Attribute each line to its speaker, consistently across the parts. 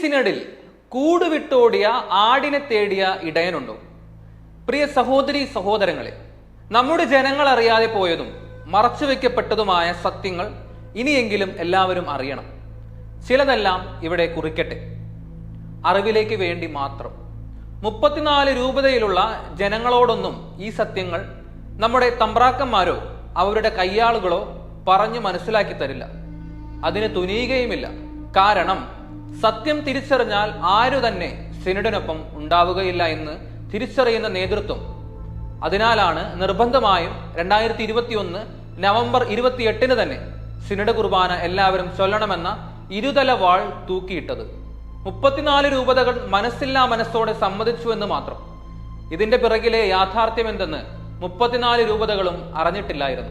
Speaker 1: സിനഡിൽ കൂടുവിട്ടോടിയ ആടിനെ തേടിയ ഇടയനുണ്ടോ? പ്രിയ സഹോദരി സഹോദരങ്ങളെ നമ്മുടെ ജനങ്ങൾ അറിയാതെ പോയതും മറച്ചു മറച്ചുവെക്കപ്പെട്ടതുമായ സത്യങ്ങൾ ഇനിയെങ്കിലും എല്ലാവരും അറിയണം. ചിലതെല്ലാം ഇവിടെ കുറിക്കട്ടെ. അറിവിലേക്ക് വേണ്ടി മാത്രം. മുപ്പത്തിനാല് രൂപതയിലുള്ള ജനങ്ങളോടൊന്നും ഈ സത്യങ്ങൾ നമ്മുടെ തമ്പ്രാക്കന്മാരോ അവരുടെ കയ്യാളുകളോ പറഞ്ഞു മനസ്സിലാക്കി തരില്ല. അതിന് തുനിയുകയുമില്ല. കാരണം സത്യം തിരിച്ചറിഞ്ഞാൽ ആരു തന്നെ സിനഡിനൊപ്പം ഉണ്ടാവുകയില്ല എന്ന് തിരിച്ചറിയുന്ന നേതൃത്വം. അതിനാലാണ് നിർബന്ധമായും രണ്ടായിരത്തി ഇരുപത്തിയൊന്ന് നവംബർ ഇരുപത്തിയെട്ടിന് തന്നെ സിനഡ് കുർബാന എല്ലാവരും ചൊല്ലണമെന്ന ഇരുതല വാൾ തൂക്കിയിട്ടത്. മുപ്പത്തിനാല് രൂപതകൾ മനസ്സില്ലാ മനസ്സോടെ സമ്മതിച്ചു എന്ന് മാത്രം. ഇതിന്റെ പിറകിലെ യാഥാർത്ഥ്യം എന്തെന്ന് മുപ്പത്തിനാല് രൂപതകളും അറിഞ്ഞിട്ടില്ലായിരുന്നു.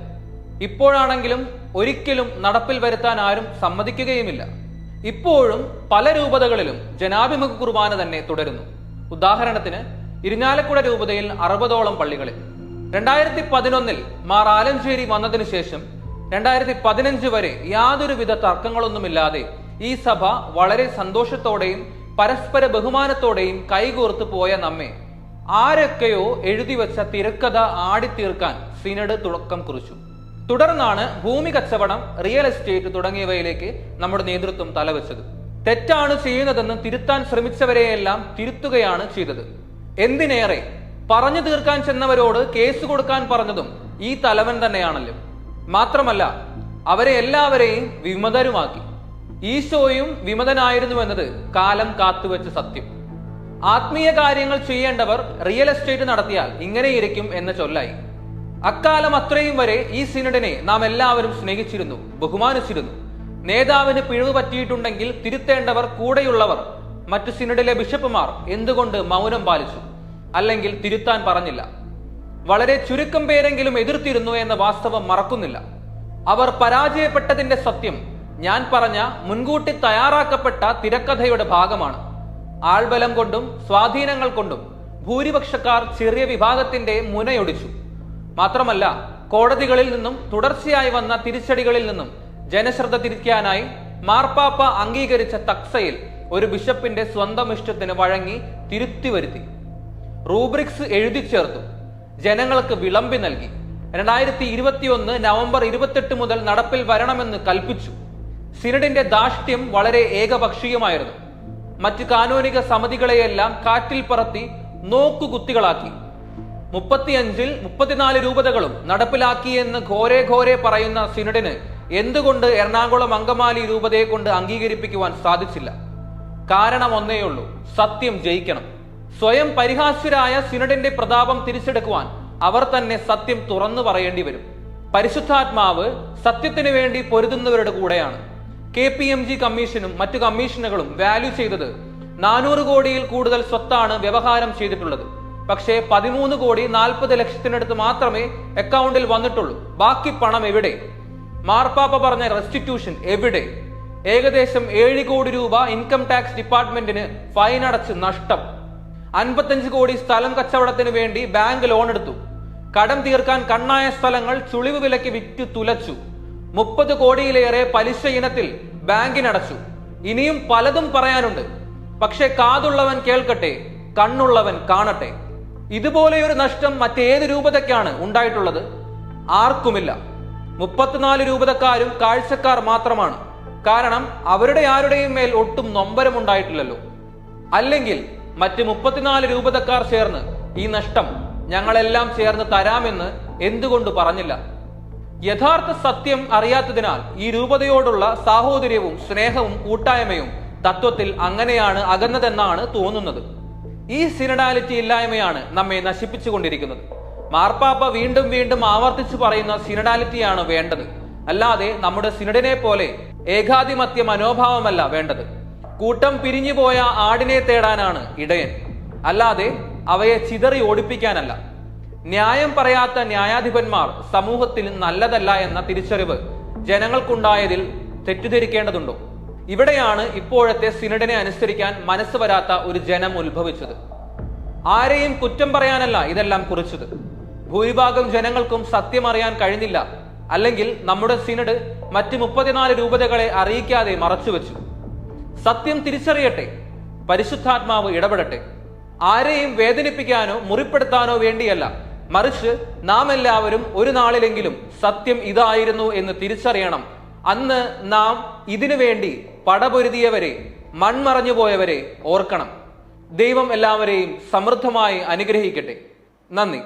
Speaker 1: ഇപ്പോഴാണെങ്കിലും ഒരിക്കലും നടപ്പിൽ വരുത്താൻ ആരും സമ്മതിക്കുകയുമില്ല. ഇപ്പോഴും പല രൂപതകളിലും ജനാഭിമുഖ കുർബാന തന്നെ തുടരുന്നു. ഉദാഹരണത്തിന് ഇരിഞ്ഞാലക്കുട രൂപതയിൽ അറുപതോളം പള്ളികളിൽ. രണ്ടായിരത്തി പതിനൊന്നിൽ മാർ ആലഞ്ചേരി വന്നതിനു ശേഷം രണ്ടായിരത്തി പതിനഞ്ച് വരെ യാതൊരുവിധ തർക്കങ്ങളൊന്നുമില്ലാതെ ഈ സഭ വളരെ സന്തോഷത്തോടെയും പരസ്പര ബഹുമാനത്തോടെയും കൈകോർത്ത് പോയ നമ്മെ ആരൊക്കെയോ എഴുതി വെച്ച തിരക്കഥ ആടിത്തീർക്കാൻ സിനഡ് തുടക്കം കുറിച്ചു. തുടർന്നാണ് ഭൂമി കച്ചവടം റിയൽ എസ്റ്റേറ്റ് തുടങ്ങിയവയിലേക്ക് നമ്മുടെ നേതൃത്വം തലവെച്ചത്. തെറ്റാണ് ചെയ്യുന്നതെന്ന് തിരുത്താൻ ശ്രമിച്ചവരെയെല്ലാം തിരുത്തുകയാണ് ചെയ്തത്. എന്തിനേറെ? പറഞ്ഞു തീർക്കാൻ ചെന്നവരോട് കേസ് കൊടുക്കാൻ പറഞ്ഞതും ഈ തലവൻ തന്നെയാണല്ലോ. മാത്രമല്ല അവരെ എല്ലാവരെയും വിമതരുമാക്കി. ഈശോയും വിമതനായിരുന്നു എന്നത് കാലം കാത്തുവെച്ച സത്യം. ആത്മീയ കാര്യങ്ങൾ ചെയ്യേണ്ടവർ റിയൽ എസ്റ്റേറ്റ് നടത്തിയാൽ ഇങ്ങനെയിരിക്കും എന്ന ചൊല്ലായി. അക്കാലം അത്രയും വരെ ഈ സിനഡിനെ നാം എല്ലാവരും സ്നേഹിച്ചിരുന്നു ബഹുമാനിച്ചിരുന്നു. നേതാവിന് പിഴവ് പറ്റിയിട്ടുണ്ടെങ്കിൽ തിരുത്തേണ്ടവർ കൂടെയുള്ളവർ മറ്റു സിനഡിലെ ബിഷപ്പുമാർ എന്തുകൊണ്ട് മൗനം പാലിച്ചു? അല്ലെങ്കിൽ തിരുത്താൻ പറഞ്ഞില്ല. വളരെ ചുരുക്കം പേരെങ്കിലും എതിർത്തിരുന്നു എന്ന വാസ്തവം മറക്കുന്നില്ല. അവർ പരാജയപ്പെട്ടതിന്റെ സത്യം ഞാൻ പറഞ്ഞ മുൻകൂട്ടി തയ്യാറാക്കപ്പെട്ട തിരക്കഥയുടെ ഭാഗമാണ്. ആൾബലം കൊണ്ടും സ്വാധീനങ്ങൾ കൊണ്ടും ഭൂരിപക്ഷക്കാർ ചെറിയ വിഭാഗത്തിന്റെ മുനയൊടിച്ചു. മാത്രമല്ല കോടതികളിൽ നിന്നും തുടർച്ചയായി വന്ന തിരിച്ചടികളിൽ നിന്നും ജനശ്രദ്ധ തിരിക്കാനായി മാർപ്പാപ്പ അംഗീകരിച്ച തക്സയിൽ ഒരു ബിഷപ്പിന്റെ സ്വന്തം ഇഷ്ടത്തിന് വഴങ്ങി തിരുത്തി വരുത്തി. റൂബ്രിക്സ് എഴുതി ചേർത്തു. ജനങ്ങൾക്ക് വിളമ്പി നൽകി. രണ്ടായിരത്തി ഇരുപത്തിയൊന്ന് നവംബർ ഇരുപത്തെട്ട് മുതൽ നടപ്പിൽ വരണമെന്ന് കൽപ്പിച്ചു. സിനഡിന്റെ ദാഷ്ട്യം വളരെ ഏകപക്ഷീയമായിരുന്നു. മറ്റ് കാനോനിക സമിതികളെയെല്ലാം കാറ്റിൽ പറത്തി നോക്കുകുത്തികളാക്കി. മുപ്പത്തിയഞ്ചിൽ മുപ്പത്തിനാല് രൂപതകളും നടപ്പിലാക്കിയെന്ന് ഘോരെ ഘോരെ പറയുന്ന സിനഡിന് എന്തുകൊണ്ട് എറണാകുളം അങ്കമാലി രൂപതയെ കൊണ്ട് അംഗീകരിപ്പിക്കുവാൻ സാധിച്ചില്ല? കാരണം ഒന്നേയുള്ളൂ സത്യം ജയിക്കണം. സ്വയം പരിഹാസ്യരായ സിനഡിന്റെ പ്രതാപം തിരിച്ചെടുക്കുവാൻ അവർ തന്നെ സത്യം തുറന്നു പറയേണ്ടി വരും. പരിശുദ്ധാത്മാവ് സത്യത്തിന് വേണ്ടി പൊരുതുന്നവരുടെ കൂടെയാണ്. കെ പി എം ജി കമ്മീഷനും മറ്റു കമ്മീഷനുകളും വാല്യൂ ചെയ്തത് നാനൂറ് കോടിയിൽ കൂടുതൽ സ്വത്താണ് വ്യവഹാരം ചെയ്തിട്ടുള്ളത്. പക്ഷേ പതിമൂന്ന് കോടി നാൽപ്പത് ലക്ഷത്തിനടുത്ത് മാത്രമേ അക്കൗണ്ടിൽ വന്നിട്ടുള്ളൂ. ബാക്കി പണം എവിടെ? മാർപ്പാപ്പ പറഞ്ഞ റെസ്റ്റിറ്റ്യൂഷൻ എവിടെ? ഏകദേശം ഏഴ് കോടി രൂപ ഇൻകം ടാക്സ് ഡിപ്പാർട്ട്മെന്റിന് ഫൈൻ അടച്ച് നഷ്ടം. അൻപത്തഞ്ച് കോടി സ്ഥലം കച്ചവടത്തിന് വേണ്ടി ബാങ്ക് ലോൺ എടുത്തു. കടം തീർക്കാൻ കണ്ണായ സ്ഥലങ്ങൾ ചുളിവ് വിലയ്ക്ക് വിറ്റു തുലച്ചു. മുപ്പത് കോടിയിലേറെ പലിശ ഇനത്തിൽ ബാങ്കിനടച്ചു. ഇനിയും പലതും പറയാനുണ്ട്. പക്ഷെ കാതുള്ളവൻ കേൾക്കട്ടെ കണ്ണുള്ളവൻ കാണട്ടെ. ഇതുപോലെയൊരു നഷ്ടം മറ്റേത് രൂപതയ്ക്കാണ് ഉണ്ടായിട്ടുള്ളത്. ആർക്കുമില്ല. മുപ്പത്തിനാല് രൂപതക്കാരും കാഴ്ചക്കാർ മാത്രമാണ്. കാരണം അവരുടെ ആരുടെയും മേൽ ഒട്ടും നൊമ്പരം ഉണ്ടായിട്ടില്ലല്ലോ. അല്ലെങ്കിൽ മറ്റ് മുപ്പത്തിനാല് രൂപതക്കാർ ചേർന്ന് ഈ നഷ്ടം ഞങ്ങളെല്ലാം ചേർന്ന് തരാമെന്ന് എന്തുകൊണ്ട് പറഞ്ഞില്ല? യഥാർത്ഥ സത്യം അറിയാത്തതിനാൽ ഈ രൂപതയോടുള്ള സാഹോദര്യവും സ്നേഹവും കൂട്ടായ്മയും തത്വത്തിൽ അങ്ങനെയാണ് അകന്നതെന്നാണ് തോന്നുന്നത്. ഈ സിനഡാലിറ്റി ഇല്ലായ്മയാണ് നമ്മെ നശിപ്പിച്ചുകൊണ്ടിരിക്കുന്നത്. മാർപ്പാപ്പ വീണ്ടും വീണ്ടും ആവർത്തിച്ചു പറയുന്ന സിനഡാലിറ്റിയാണ് വേണ്ടത്. അല്ലാതെ നമ്മുടെ സിനഡിനെ പോലെ ഏകാധിപത്യ മനോഭാവമല്ല വേണ്ടത്. കൂട്ടം പിരിഞ്ഞുപോയ ആടിനെ തേടാനാണ് ഇടയൻ. അല്ലാതെ അവയെ ചിതറി ഓടിപ്പിക്കാനല്ല. ന്യായം പറയാത്ത ന്യായാധിപന്മാർ സമൂഹത്തിൽ നല്ലതല്ല എന്ന തിരിച്ചറിവ് ജനങ്ങൾക്കുണ്ടായതിൽ തെറ്റിദ്ധരിക്കേണ്ടതുണ്ടോ? ഇവിടെയാണ് ഇപ്പോഴത്തെ സിനഡിനെ അനുസരിക്കാൻ മനസ്സ് വരാത്ത ഒരു ജനം ഉത്ഭവിച്ചത്. ആരെയും കുറ്റം പറയാനല്ല ഇതെല്ലാം കുറിച്ചത്. ഭൂരിഭാഗം ജനങ്ങൾക്കും സത്യം അറിയാൻ കഴിഞ്ഞില്ല. അല്ലെങ്കിൽ നമ്മുടെ സിനഡ് മറ്റ് മുപ്പത്തിനാല് രൂപതകളെ അറിയിക്കാതെ മറച്ചുവെച്ചു. സത്യം തിരിച്ചറിയട്ടെ പരിശുദ്ധാത്മാവ് ഇടപെടട്ടെ. ആരെയും വേദനിപ്പിക്കാനോ മുറിപ്പെടുത്താനോ വേണ്ടിയല്ല. മറിച്ച് നാം എല്ലാവരും ഒരു നാളിലെങ്കിലും സത്യം ഇതായിരുന്നു എന്ന് തിരിച്ചറിയണം. അന്ന് നാം ഇതിനു വേണ്ടി പടപൊരുതിയവരെ മൺമറഞ്ഞു പോയവരെ ഓർക്കണം. ദൈവം എല്ലാവരെയും സമൃദ്ധമായി അനുഗ്രഹിക്കട്ടെ. നന്ദി.